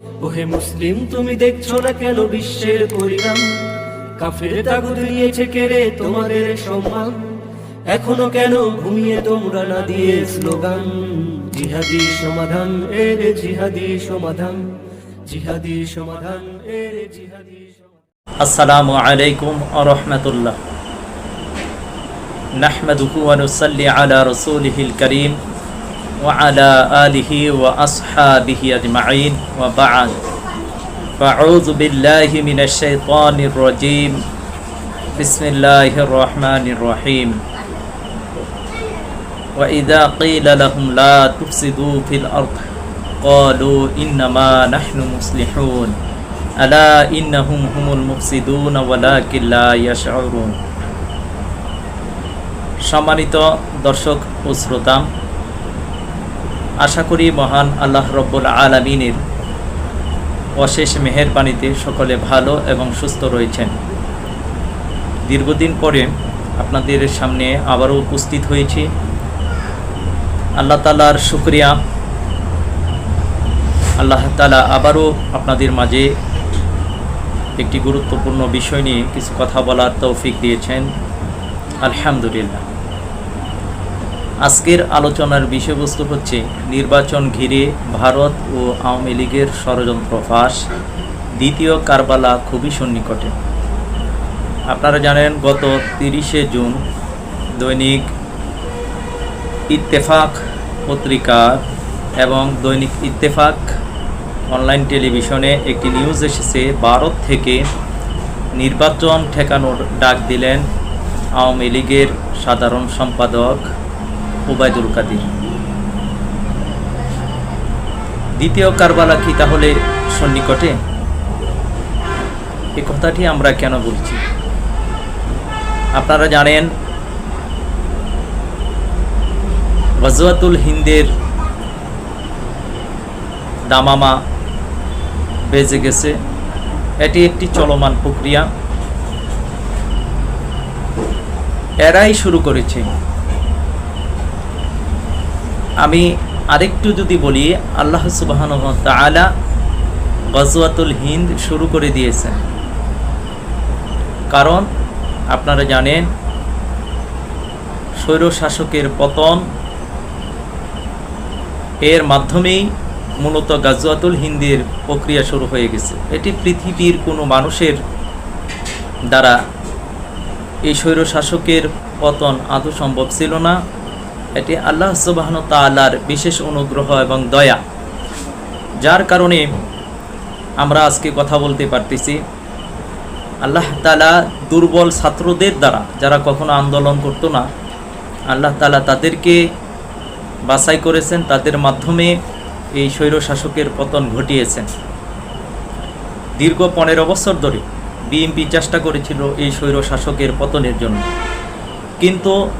ওহে মুসলিম, তুমি দেখছ না কেন বিশ্বের পরিণাম? কাফের তাগু দিয়েছে কেড়ে তোমাদের সম্মান। এখনও কেন ঘুমিয়ে তোমরা না দিয়ে স্লোগান? জিহাদি সমাধান এর জিহাদি সমাধান। জিহাদি সমাধান এর জিহাদি আসসালামু আলাইকুম ওয়া রাহমাতুল্লাহ। নাহমাদুহু ওয়া নুসাল্লি আলা রাসূলিহিল কারীম। وعلى آله وأصحابه أجمعين وبعد فأعوذ بالله من الشيطان الرجيم بسم الله الرحمن الرحيم وإذا قيل لهم لا تفسدوا في الأرض قالوا إنما نحن مصلحون ألا إنهم هم المفسدون ولكن لا يشعرون সম্মানিত দর্শক ও শ্রোতা আশা করি মহান আল্লাহ রব্বুল আলমিনের অশেষ মেহেরবাণীতে সকলে ভালো এবং সুস্থ রয়েছেন। দীর্ঘদিন পরে আপনাদের সামনে আবারও উপস্থিত হয়েছি। আল্লাহ তালার শুক্রিয়া। আল্লাহ তালা আবারও আপনাদের মাঝে একটি গুরুত্বপূর্ণ বিষয় নিয়ে কিছু কথা বলার তৌফিক দিয়েছেন। আলহামদুলিল্লাহ। আজকের আলোচনার বিষয়বস্তু হচ্ছে নির্বাচন ঘিরে ভারত ও আওয়ামী লীগের ষড়যন্ত্র ফাঁস, দ্বিতীয় কারবালা খুবই সন্নিকটে। আপনারা জানেন, গত তিরিশে জুন দৈনিক ইত্তেফাক পত্রিকা এবং দৈনিক ইত্তেফাক অনলাইন টেলিভিশনে একটি নিউজ এসেছে, ভারত থেকে নির্বাচন ঠেকানোর ডাক দিলেন আওয়ামী লীগের সাধারণ সম্পাদক ওবায়দুল কাদির। দ্বিতীয় কারবালা কি তাহলে সন্নিকটে? এই কথাটি আমরা কেন বলছি? আপনারা জানেন, গজওয়াতুল হিন্দের দামামা বেজে গেছে। এটি একটি চলমান প্রক্রিয়া। এরাই শুরু করেছে। আমি আরেকটু যদি বলি, আল্লাহ সুবাহান তালা গজওয়াতুল হিন্দ শুরু করে দিয়েছেন। কারণ আপনারা জানেন স্বৈর শাসকের পতন এর মাধ্যমেই মূলত গাজওয়াতুল হিন্দের প্রক্রিয়া শুরু হয়ে গেছে। এটি পৃথিবীর কোনো মানুষের দ্বারা এই স্বৈর শাসকের পতন আদৌ সম্ভব ছিল না। এটি আল্লাহ সুবাহন তালার বিশেষ অনুগ্রহ এবং দয়া। যার কারণে আমরা আজকে কথা বলতে পারতেছি আল্লাহ তালা দুর্বল ছাত্রদের দ্বারা, যারা কখনো আন্দোলন করতো না, আল্লাহ তালা তাদেরকে বাছাই করেছেন, তাদের মাধ্যমে এই স্বৈর শাসকের পতন ঘটিয়েছেন। দীর্ঘ পনেরো বছর ধরে বিএনপি চেষ্টা করেছিল এই স্বৈর শাসকের পতনের জন্য। কিন্তু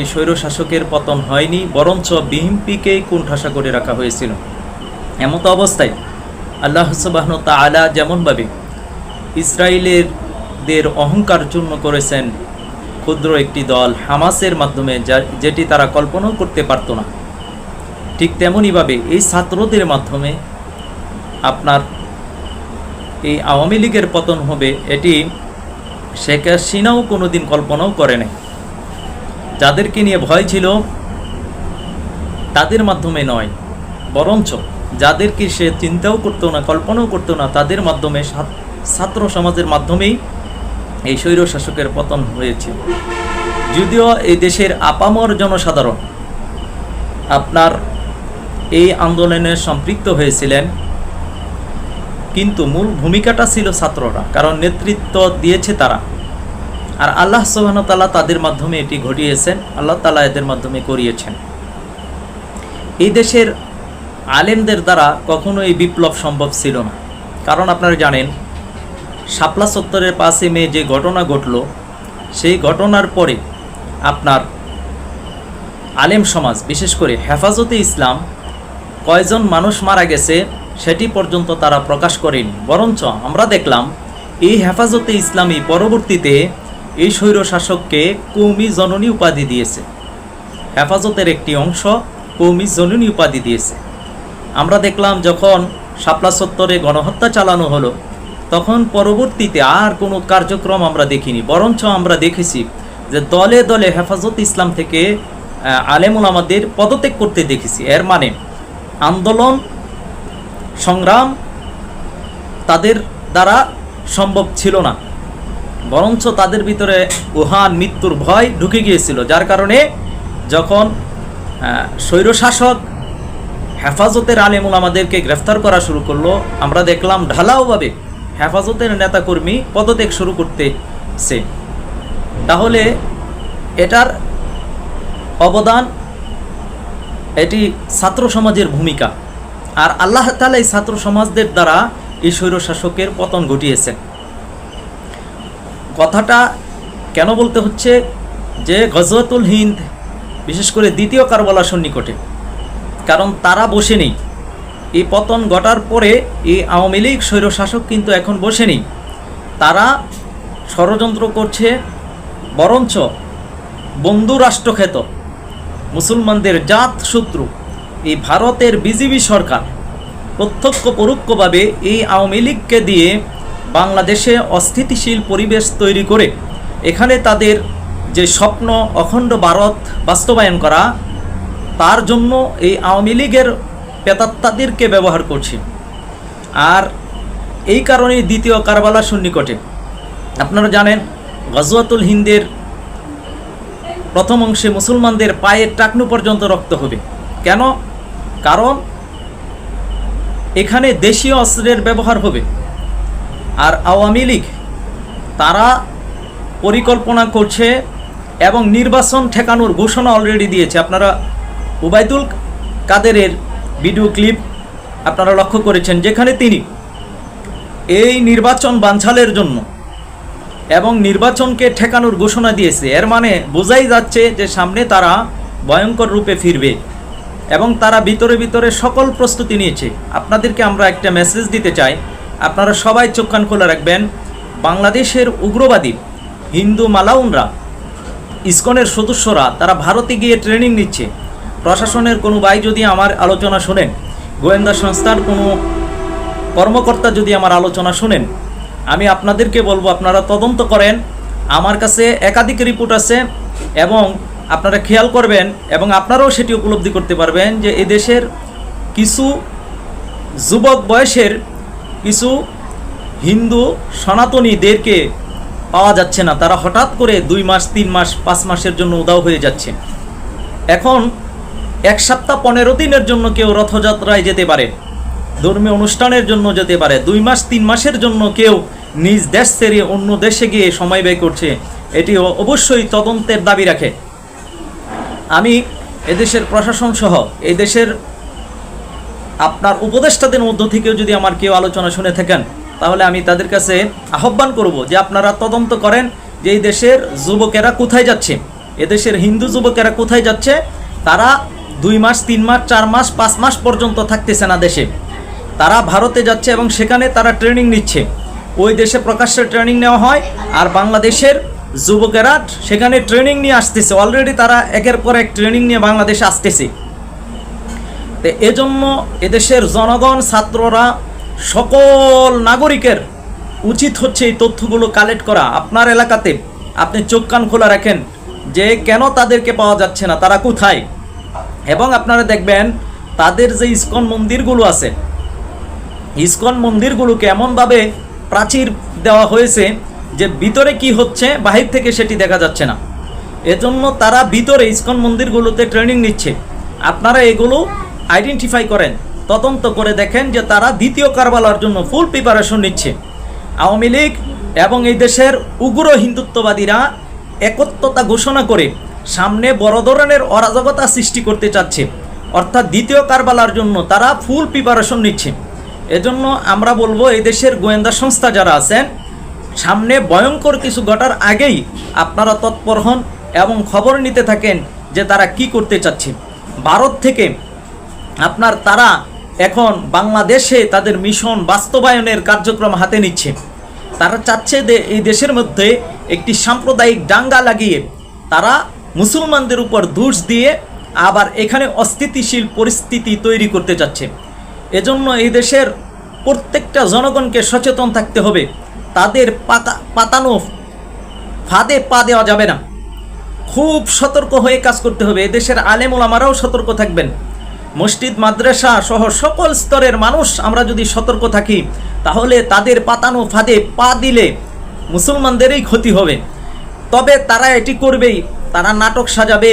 এই স্বৈর শাসকের পতন হয়নি, বরঞ্চ বিএনপিকেই কুণ্ঠাসা করে রাখা হয়েছিল। এমত অবস্থায় আল্লাহ সুবাহন তালা যেমনভাবে ইসরায়েলের দের অহংকার চূর্ণ করেছেন, ক্ষুদ্র একটি দল হামাসের মাধ্যমে যেটি তারা কল্পনাও করতে পারতো না, ঠিক তেমনইভাবে এই ছাত্রদের মাধ্যমে আপনার এই আওয়ামী লীগের পতন হবে, এটি শেখ হাসিনাও কোনো দিন কল্পনাও করে নাই। যাদেরকে নিয়ে ভয় ছিল, তাদের মাধ্যমে নয়। বরঞ্চ যাদেরকে সে চিন্তাও করতো না, কল্পনাও করতো না, তাদের মাধ্যমে ছাত্র সমাজের মাধ্যমেই এই স্বৈর শাসকের পতন হয়েছে। যদিও এই দেশের আপামর জনসাধারণ আপনার এই আন্দোলনে সম্পৃক্ত হয়েছিলেন, কিন্তু মূল ভূমিকাটা ছিল ছাত্ররা, কারণ নেতৃত্ব দিয়েছে তারা। আর আল্লাহ তালা তাদের মাধ্যমে এটি ঘটিয়েছেন, আল্লাহ তালা এদের মাধ্যমে করিয়েছেন। এই দেশের আলেমদের দ্বারা কখনো এই বিপ্লব সম্ভব ছিল না। কারণ আপনারা জানেন, শাপলা সত্তরের পাশে মে যে ঘটনা ঘটল, সেই ঘটনার পরে আপনার আলেম সমাজ, বিশেষ করে হেফাজতে ইসলাম, কয়জন মানুষ মারা গেছে সেটি পর্যন্ত তারা প্রকাশ করেনি। বরঞ্চ আমরা দেখলাম, এই হেফাজতে ইসলামী পরবর্তীতে এই স্বৈর শাসককে কৌমি জননী উপাধি দিয়েছে। হেফাজতের একটি অংশ কৌমি জননী উপাধি দিয়েছে। আমরা দেখলাম যখন শাপলা চত্বরে গণহত্যা চালানো হলো, তখন পরবর্তীতে আর কোনো কার্যক্রম আমরা দেখিনি, বরঞ্চ আমরা দেখেছি যে দলে দলে হেফাজত ইসলাম থেকে আলেমুল আমাদের পদত্যাগ করতে দেখেছি। এর মানে আন্দোলন, সংগ্রাম তাদের দ্বারা সম্ভব ছিল না। বরঞ্চ তাদের ভিতরে উহান মৃত্যুর ভয় ঢুকে গিয়েছিল, যার কারণে যখন স্বৈরশাসক হেফাজতের আলেমুল আমাদেরকে গ্রেফতার করা শুরু করল, আমরা দেখলাম ঢালাওভাবে হেফাজতের নেতাকর্মী পদত্যাগ শুরু করতেছে। তাহলে এটার অবদান, এটি ছাত্র সমাজের ভূমিকা। আর আল্লাহ তালা এই ছাত্র সমাজদের দ্বারা এই স্বৈরশাসকের পতন ঘটিয়েছেন। কথাটা কেন বলতে হচ্ছে যে গজওয়াতুল হিন্দ, বিশেষ করে দ্বিতীয় কারবালা সন্নিকটে, কারণ তারা বসে নেই এই পতন ঘটার পরে এই আওয়ামী লীগ স্বৈরশাসক কিন্তু এখন বসে নেই তারা ষড়যন্ত্র করছে, বরঞ্চ বন্ধু রাষ্ট্রখ্যাত মুসলমানদের জাত শত্রু এই ভারতের বিজেপি সরকার প্রত্যক্ষ পরোক্ষভাবে এই আওয়ামী লীগকে দিয়ে বাংলাদেশে অস্থিতিশীল পরিবেশ তৈরি করে এখানে তাদের যে স্বপ্ন অখণ্ড ভারত বাস্তবায়ন করা, তার জন্য এই আওয়ামী লীগের পেতাত্তাদেরকে ব্যবহার করছে। আর এই কারণেই দ্বিতীয় কারবালা সন্নিকটে। আপনারা জানেন, গজওয়াতুল হিন্দের প্রথম অংশে মুসলমানদের পায়ের টাকনু পর্যন্ত রক্ত হবে। কেন? কারণ এখানে দেশীয় অস্ত্রের ব্যবহার হবে। আর আওয়ামী লীগ, তারা পরিকল্পনা করছে এবং নির্বাচন ঠেকানোর ঘোষণা অলরেডি দিয়েছে। আপনারা উবায়দুল কাদেরের ভিডিও ক্লিপ আপনারা লক্ষ্য করেছেন, যেখানে তিনি এই নির্বাচন বাঞ্ছালের জন্য এবং নির্বাচনকে ঠেকানোর ঘোষণা দিয়েছে। এর মানে বোঝাই যাচ্ছে যে সামনে তারা ভয়ঙ্কর রূপে ফিরবে এবং তারা ভিতরে ভিতরে সকল প্রস্তুতি নিয়েছে। আপনাদেরকে আমরা একটা মেসেজ দিতে চাই। আপনারা সবাই চোখ কান খোলা রাখবেন। বাংলাদেশের উগ্রবাদী হিন্দু মালাউনরা, ইসকনের সদস্যরা, তারা ভারতে গিয়ে ট্রেনিং নিচ্ছে। প্রশাসনের কোনো ভাই যদি আমার আলোচনা শোনেন, গোয়েন্দা সংস্থার কোনো কর্মকর্তা যদি আমার আলোচনা শোনেন, আমি আপনাদেরকে বলব, আপনারা তদন্ত করেন। আমার কাছে একাধিক রিপোর্ট আছে এবং আপনারা খেয়াল করবেন এবং আপনারাও সেটি উপলব্ধি করতে পারবেন যে এদেশের কিছু যুবক বয়সের কিছু হিন্দু সনাতনীদেরকে পাওয়া যাচ্ছে না। তারা হঠাৎ করে দুই মাস, তিন মাস, পাঁচ মাসের জন্য উদাও হয়ে যাচ্ছে। এখন এক সপ্তাহ পনেরো দিনের জন্য কেউ রথযাত্রায় যেতে পারে, ধর্মীয় অনুষ্ঠানের জন্য যেতে পারে, দুই মাস, তিন মাসের জন্য কেউ নিজ দেশ ছেড়ে অন্য দেশে গিয়ে সময় ব্যয় করছে এটি অবশ্যই তদন্তের দাবি রাখে। আমি এদেশের প্রশাসন সহ এই দেশের আপনার উপদেষ্টাদের মধ্য থেকেও যদি আমার কেউ আলোচনা শুনে থাকেন, তাহলে আমি তাদের কাছে আহ্বান করব যে আপনারা তদন্ত করেন যে এই দেশের যুবকেরা কোথায় যাচ্ছে। এদেশের হিন্দু যুবকেরা কোথায় যাচ্ছে? তারা দুই মাস, তিন মাস, চার মাস, পাঁচ মাস পর্যন্ত থাকতেছে না দেশে। তারা ভারতে যাচ্ছে এবং সেখানে তারা ট্রেনিং নিচ্ছে। ওই দেশে প্রকাশ্যে ট্রেনিং নেওয়া হয় আর বাংলাদেশের যুবকেরা সেখানে ট্রেনিং নিয়ে আসতেছে। অলরেডি তারা একের পর এক ট্রেনিং নিয়ে বাংলাদেশে আসতেছে। তো এজন্য এদেশের জনগণ, ছাত্ররা, সকল নাগরিকের উচিত হচ্ছে এই তথ্যগুলো কালেক্ট করা। আপনার এলাকাতে আপনি চোখ কান খোলা রাখেন যে কেন তাদেরকে পাওয়া যাচ্ছে না, তারা কোথায়? এবং আপনারা দেখবেন তাদের যে ইস্কন মন্দিরগুলো আছে, ইস্কন মন্দিরগুলোকে এমনভাবে প্রাচীর দেওয়া হয়েছে যে ভিতরে কি হচ্ছে, বাহির থেকে সেটি দেখা যাচ্ছে না। এজন্য তারা ভিতরে ইস্কন মন্দিরগুলোতে ট্রেনিং নিচ্ছে। আপনারা এগুলো আইডেন্টিফাই করেন, তদন্ত করে দেখেন যে তারা দ্বিতীয় কারবালার জন্য ফুল প্রিপারেশন নিচ্ছে। আওয়ামী লীগ এবং এই দেশের উগ্র হিন্দুত্ববাদীরা একত্রতা ঘোষণা করে সামনে বড় ধরনের অরাজকতা সৃষ্টি করতে চাচ্ছে। অর্থাৎ দ্বিতীয় কারবালার জন্য তারা ফুল প্রিপারেশন নিচ্ছে। এজন্য আমরা বলব, এই দেশের গোয়েন্দা সংস্থা যারা আছেন, সামনে ভয়ঙ্কর কিছু ঘটার আগেই আপনারা তৎপর হন এবং খবর নিতে থাকেন যে তারা কি করতে চাচ্ছে। ভারত থেকে আপনার তারা এখন বাংলাদেশে তাদের মিশন বাস্তবায়নের কার্যক্রম হাতে নিচ্ছে। তারা চাচ্ছে যে এই দেশের মধ্যে একটি সাম্প্রদায়িক ডাঙ্গা লাগিয়ে তারা মুসলমানদের উপর দোষ দিয়ে আবার এখানে অস্থিতিশীল পরিস্থিতি তৈরি করতে চাচ্ছে। এজন্য এই দেশের প্রত্যেকটা জনগণকে সচেতন থাকতে হবে। তাদের পাতা, পাতানো ফাঁদে পা দেওয়া যাবে না। খুব সতর্ক হয়ে কাজ করতে হবে। এদেশের আলেম ওলামারাও সতর্ক থাকবেন। মসজিদ, মাদ্রাসা সহ সকল স্তরের মানুষ আমরা যদি সতর্ক থাকি, তাহলে তাদের পাতানো ফাঁদে পা দিলে মুসলমানদেরই ক্ষতি হবে। তবে তারা এটি করবেই, তারা নাটক সাজাবে,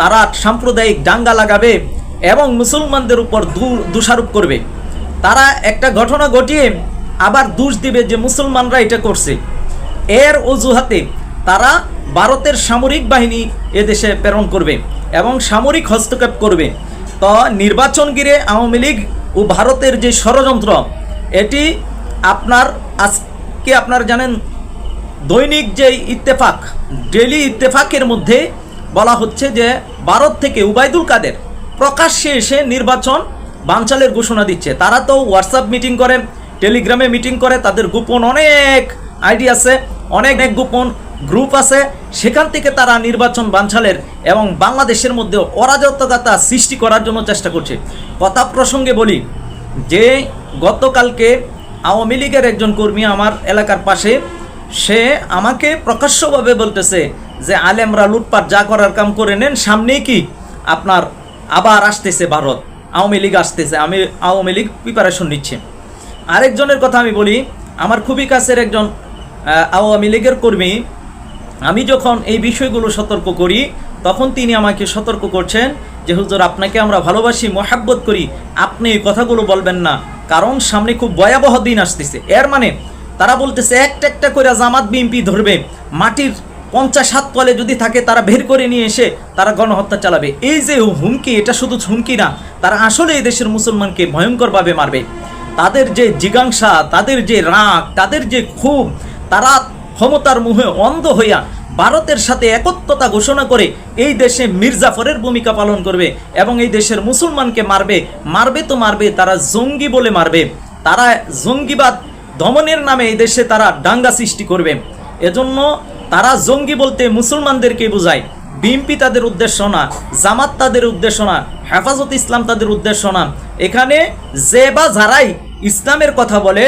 তারা সাম্প্রদায়িক দাঙ্গা লাগাবে এবং মুসলমানদের উপর দোষারোপ করবে। তারা একটা ঘটনা ঘটিয়ে আবার দোষ দিবে যে মুসলমানরা এটা করছে। এর অজুহাতে তারা ভারতের সামরিক বাহিনী এদেশে প্রেরণ করবে এবং সামরিক হস্তক্ষেপ করবে। তো নির্বাচন ঘিরে আওয়ামী লীগ ও ভারতের যে ষড়যন্ত্র, এটি আপনার আজকে আপনার জানেন, দৈনিক যে ইত্তেফাক ডেলি ইত্তেফাকের মধ্যে বলা হচ্ছে যে ভারত থেকে উবায়দুল কাদের প্রকাশ্যে এসে নির্বাচন বাঞ্চালের ঘোষণা দিচ্ছে। তারা তো হোয়াটসঅ্যাপ মিটিং করে টেলিগ্রামে মিটিং করে, তাদের গোপন অনেক আইডি আছে, অনেক অনেক গোপন গ্রুপ আছে, সেখান থেকে তারা নির্বাচন বাঞ্ছালের এবং বাংলাদেশের মধ্যে অরাজকতা সৃষ্টি করার জন্য চেষ্টা করছে। কথা প্রসঙ্গে বলি, যে গতকালকে আওয়ামী লীগের একজন কর্মী আমার এলাকার পাশে, সে আমাকে প্রকাশ্যভাবে বলতেছে যে, আলেমরা লুটপাট যা করার কাম করে নেন, সামনেই কি আপনার আবার আসতেছে ভারত, আওয়ামী লীগ আসতেছে, আমি আওয়ামী লীগ প্রিপারেশন নিচ্ছে। আরেকজনের কথা আমি বলি, আমার খুবই কাছের একজন আওয়ামী লীগের কর্মী আমি যখন এই বিষয়গুলো সতর্ক করি, তখন তিনি আমাকে সতর্ক করছেন যে, হুজুর, আপনাকে আমরা ভালোবাসি, মহাব্বত করি। আপনি এই কথাগুলো বলবেন না। কারণ সামনে খুব ভয়াবহ দিন আসতেছে। এর মানে তারা বলতেছে, একটা একটা করে জামাত বিএমপি ধরবে। মাটির পঞ্চাশ হাত তলে যদি থাকে, তারা বের করে নিয়ে এসে তারা গণহত্যা চালাবে। এই যে হুমকি, এটা শুধু হুমকি না, তারা আসলে এই দেশের মুসলমানকে ভয়ঙ্করভাবে মারবে। তাদের যে জিজ্ঞাসা, তাদের যে রাগ, তাদের যে ক্ষোভ, তারা ক্ষমতার মুহে অন্ধ হইয়া ভারতের সাথে একত্রতা ঘোষণা করে এই দেশে মির্জাফরের ভূমিকা পালন করবে এবং এই দেশের মুসলমানকে মারবে মারবে তো মারবে, তারা জঙ্গি বলে মারবে। তারা জঙ্গিবাদ দমনের নামে এই দেশে তারা দাঙ্গা সৃষ্টি করবে। এজন্য তারা জঙ্গি বলতে মুসলমানদেরকে বোঝায়। বিএনপি তাদের উদ্দেশ্য না, জামাত তাদের উদ্দেশ্য না, হেফাজত ইসলাম তাদের উদ্দেশ্য না। এখানে যে বা যারাই ইসলামের কথা বলে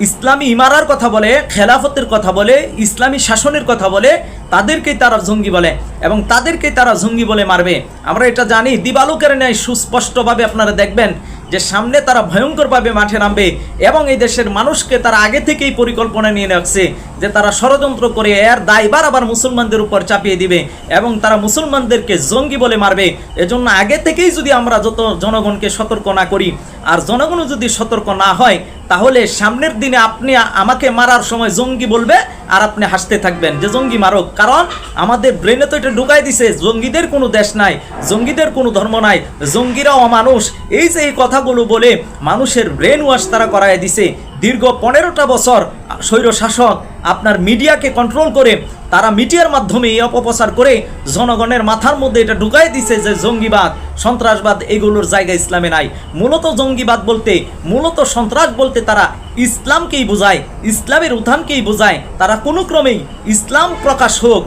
ইসলামী ইমারার কথা বলে, খেলাফতের কথা বলে, ইসলামী শাসনের কথা বলে, তাদেরকেই তারা জঙ্গি বলে এবং তাদেরকেই তারা জঙ্গি বলে মারবে। আমরা এটা জানি, দিবালোকের ন্যায় সুস্পষ্টভাবে আপনারা দেখবেন যে সামনে তারা ভয়ঙ্করভাবে মাঠে নামবে এবং এই দেশের মানুষকে তারা আগে থেকেই পরিকল্পনা নিয়ে রাখছে যে তারা ষড়যন্ত্র করে এর দায়বার আবার মুসলমানদের উপর চাপিয়ে দিবে এবং তারা মুসলমানদেরকে জঙ্গি বলে মারবে। এজন্য আগে থেকেই যদি আমরা যত জনগণকে সতর্ক না করি, আর জনগণও যদি সতর্ক না হয় তাহলে সামনের দিনে আপনি আমাকে মারার সময় জঙ্গি বলবে আর আপনি হাসতে থাকবেন যে জঙ্গি মারক। কারণ আমাদের ব্রেনে তো এটা ঢুকাই দিছে, জঙ্গিদের কোনো দেশ নাই, জঙ্গিদের কোনো ধর্ম নাই জঙ্গিরা অমানুষ। এই যে এই কথাগুলো বলে মানুষের ব্রেন ওয়াশ তারা করায় দিছে। দীর্ঘ পনেরোটা বছর স্বৈর শাসক আপনার মিডিয়াকে কন্ট্রোল করে তারা মিডিয়ার মাধ্যমে এই অপপ্রচার করে জনগণের মাথার মধ্যে এটা ঢুকাই দিছে যে জঙ্গিবাদ, সন্ত্রাসবাদ এগুলোর জায়গা ইসলামে নাই। মূলত জঙ্গিবাদ বলতে, মূলত সন্ত্রাস বলতে তারা ইসলামকেই বোঝায়, ইসলামের উত্থানকেই বোঝায়। তারা কোনো ক্রমেই ইসলাম প্রকাশ হোক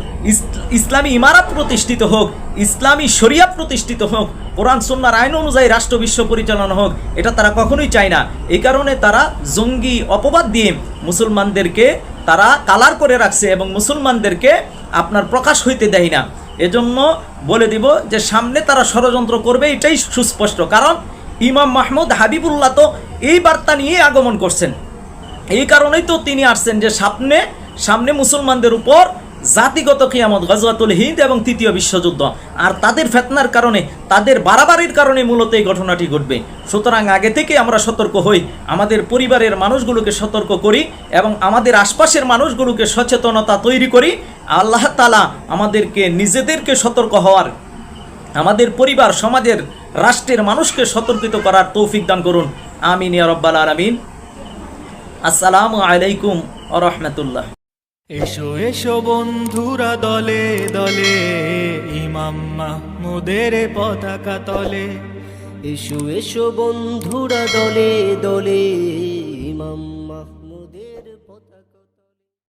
ইসলামী ইমারত প্রতিষ্ঠিত হোক, ইসলামী শরিয়া প্রতিষ্ঠিত হোক, কোরআন, সুন্নার আইন অনুযায়ী রাষ্ট্র বিশ্ব পরিচালনা হোক, এটা তারা কখনোই চায় না। এই কারণে তারা জঙ্গি অপবাদ দিয়ে মুসলমানদেরকে তারা কালার করে রাখছে এবং মুসলমানদেরকে আপনার প্রকাশ হইতে দেয় না। এজন্য বলে দিব যে সামনে তারা ষড়যন্ত্র করবে, এটাই সুস্পষ্ট। কারণ ইমাম মাহমুদ হাবিবুল্লাহ তো এই বার্তা নিয়ে আগমন করছেন। এই কারণেই তো তিনি আসছেন যে সামনে সামনে মুসলমানদের উপর জাতিগত কিয়ামত, গজওয়াতুল হিন্দ এবং তৃতীয় বিশ্বযুদ্ধ। আর তাদের ফেতনার কারণে, তাদের বাড়াবাড়ির কারণে মূলত এই ঘটনাটি ঘটবে। সুতরাং আগে থেকে আমরা সতর্ক হই, আমাদের পরিবারের মানুষগুলোকে সতর্ক করি এবং আমাদের আশপাশের মানুষগুলোকে সচেতনতা তৈরি করি। আল্লাহ তালা আমাদেরকে নিজেদেরকে সতর্ক হওয়ার, আমাদের পরিবার, সমাজের, রাষ্ট্রের মানুষকে সতর্কিত করার তৌফিক দান করুন। আমিন ইয়া রব্বাল আলামিন। আসসালামু আলাইকুম আ রহমতুল্লাহ। এসো এসো বন্ধুরা দলে দলে, ইমাম মাহমুদের পতাকা তলে। এসো এসো বন্ধুরা দলে দলে, ইমাম